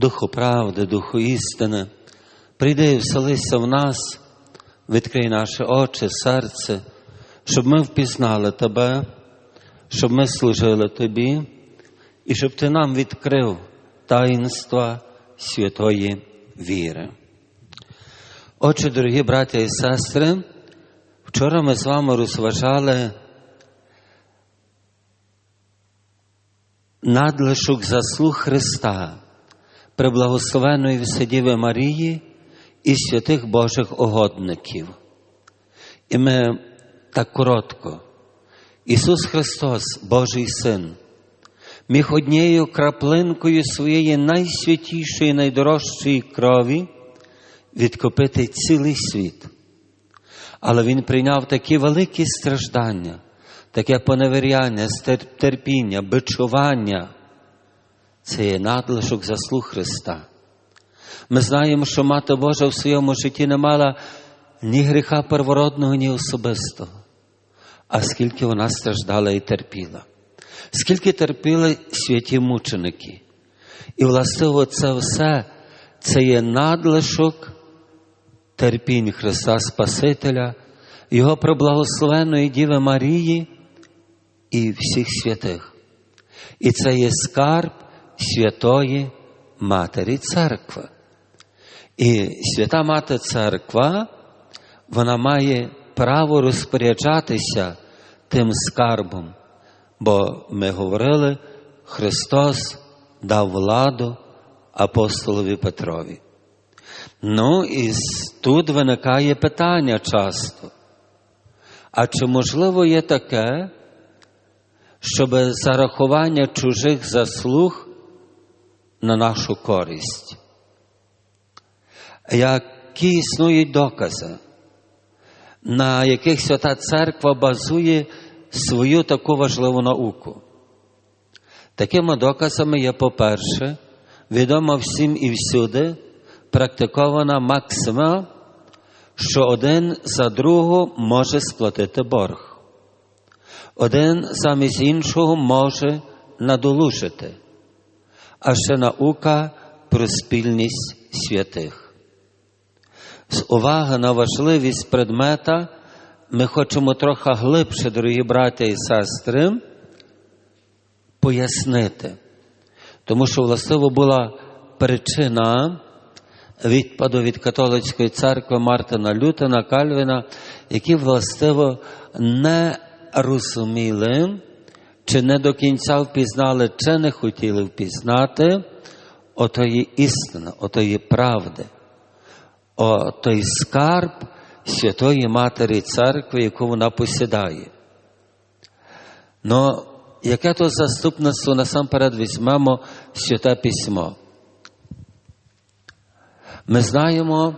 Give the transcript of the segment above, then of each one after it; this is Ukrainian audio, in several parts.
Духу правди, Духу істини, прийди і вселися в нас, відкрий наші очі, серце, щоб ми впізнали Тебе, щоб ми служили Тобі і щоб Ти нам відкрив таїнства святої віри. Отже, дорогі браття і сестри, вчора ми з вами розважали надлишок заслуг Христа, преблагословеної Вседіви Марії і святих Божих угодників. І ми так коротко. Ісус Христос, Божий Син, міг однією краплинкою своєї найсвятішої, найдорожчої крові відкупити цілий світ. Але Він прийняв такі великі страждання, таке поневіряння, терпіння, бичування. Це є надлишок заслуг Христа. Ми знаємо, що Мати Божа в своєму житті не мала ні гріха первородного, ні особистого, а скільки вона страждала і терпіла, скільки терпіли святі мученики. І, властиво, це все це є надлишок терпінь Христа Спасителя, Його преблагословеної Діви Марії і всіх святих. І це є скарб Святої Матері Церкви. І свята Мати Церква, вона має право розпоряджатися тим скарбом, бо ми говорили, Христос дав владу апостолові Петрові. Ну, і тут виникає питання часто. А чи можливо є таке, щоб зарахування чужих заслуг на нашу користь? Які існують докази, на яких Свята Церква базує свою таку важливу науку? Такими доказами є, по-перше, відомо всім і всюди практикована максима, що один за другого може сплатити борг, один замість іншого може надолужити, а ще наука про спільність святих. З уваги на важливість предмета ми хочемо трохи глибше, дорогі браття і сестри, пояснити, тому що властиво була причина відпаду від католицької церкви Мартина Лютена, Кальвіна, які властиво не розуміли, чи не до кінця впізнали, чи не хотіли впізнати ото отої істини, отої правди, отой скарб Святої Матері Церкви, яку вона посідає. Ну, яке то заступництво насамперед візьмемо святе письмо. Ми знаємо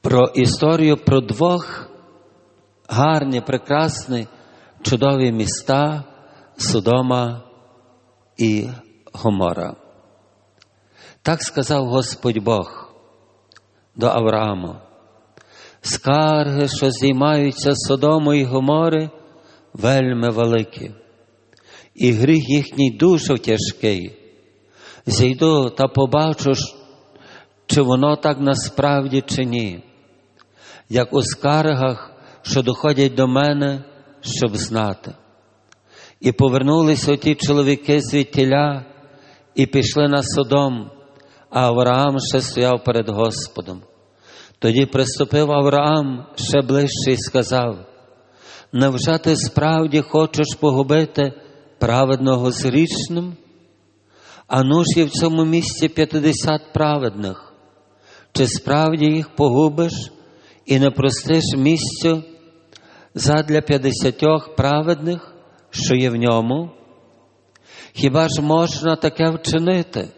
про історію про двох гарні, прекрасні, чудові міста Содома і Гомора. Так сказав Господь Бог до Авраама. Скарги, що здіймаються Содому і Гомори, вельми великі, і гріх їхній дуже тяжкий. Зійду та побачу, чи воно так насправді, чи ні, як у скаргах, що доходять до мене, щоб знати. І повернулися ті чоловіки звідтіля і пішли на Содом, а Авраам ще стояв перед Господом. Тоді приступив Авраам ще ближче і сказав: Невже ти справді хочеш погубити праведного з грішним? А ну ж є в цьому місці п'ятдесят праведних. Чи справді їх погубиш і не простиш місцю задля п'ятдесятьох праведних, що є в ньому? Хіба ж можна таке вчинити?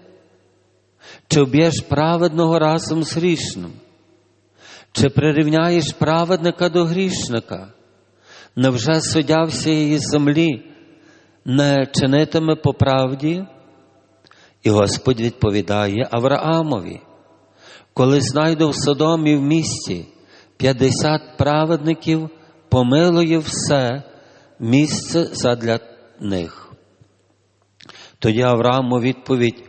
Чи вб'єш праведного разом з грішним? Чи прирівняєш праведника до грішника? Невже суддя всієї землі не чинитиме по правді? І Господь відповідає Авраамові. Коли знайду в Содомі в місті 50 праведників, помилує все місце задля них. Тоді Авраам у відповідь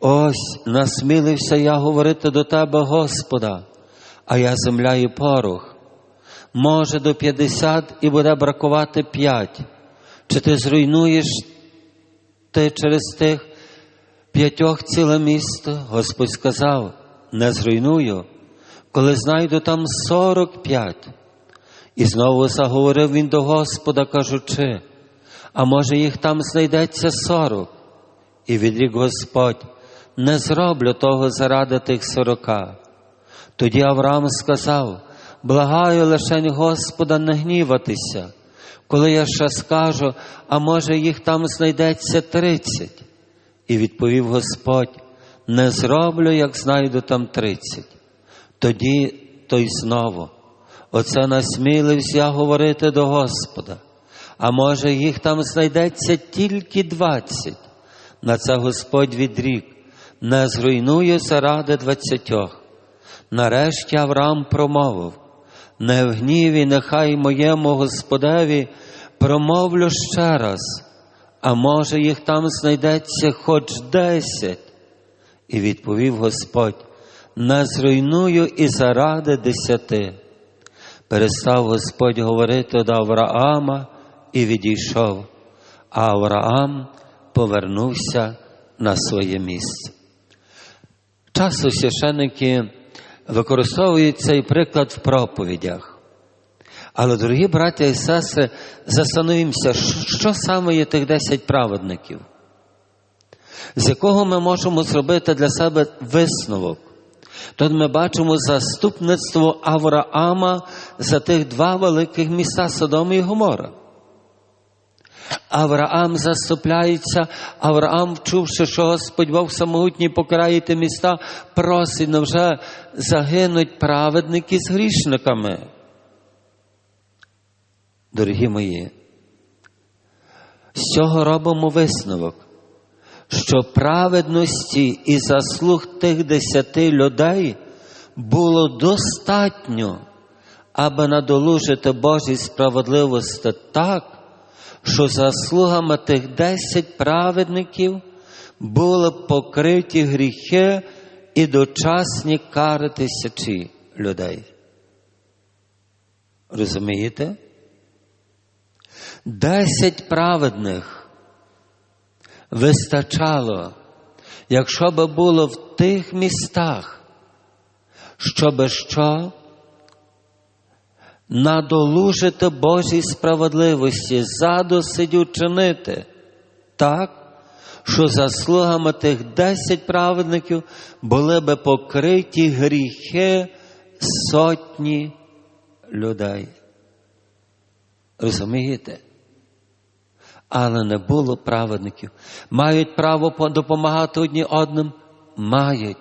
Ось насмілився я говорити до тебе, Господа, а я земля і порох. Може, до п'ятдесят і буде бракувати п'ять. Чи ти зруйнуєш ти через тих п'ятьох ціле місто? Господь сказав, не зруйную, коли знайду там сорок п'ять. І знову заговорив він до Господа, кажучи, а може їх там знайдеться сорок. І відрік Господь, не зроблю того заради тих сорока. Тоді Авраам сказав, благаю лишень Господа не гніватися, коли я ще скажу, а може їх там знайдеться тридцять. І відповів Господь, не зроблю, як знайду там тридцять. Тоді той знову, оце насмілився говорити до Господа, а може їх там знайдеться тільки двадцять. На це Господь відрік, не зруйную заради двадцятьох. Нарешті Авраам промовив, не в гніві, нехай моєму Господеві промовлю ще раз, а може їх там знайдеться хоч десять. І відповів Господь, не зруйную і заради десяти. Перестав Господь говорити до Авраама і відійшов, а Авраам повернувся на своє місце. Часто священники використовують цей приклад в проповідях. Але, дорогі браття і сестри, застановімося, що саме є тих десять праведників, з якого ми можемо зробити для себе висновок. Тут ми бачимо заступництво Авраама за тих два великих міста Содом і Гомора. Авраам заступляється, Авраам, вчувши, що Господь Бог самогутній покарає ті міста, просить, невже загинуть праведники з грішниками. Дорогі мої, з цього робимо висновок, що праведності і заслуг тих десяти людей було достатньо, аби надолужити Божій справедливості так, що заслугами тих десять праведників були покриті гріхи і дочасні кари тисячі людей. Розумієте? Десять праведних вистачало, якщо би було в тих містах, щоби що? Надолужити Божій справедливості, задосить учинити так, що заслугами тих десять праведників були би покриті гріхи сотні людей. Розумієте? Але не було праведників. Мають право допомагати одні одним? Мають.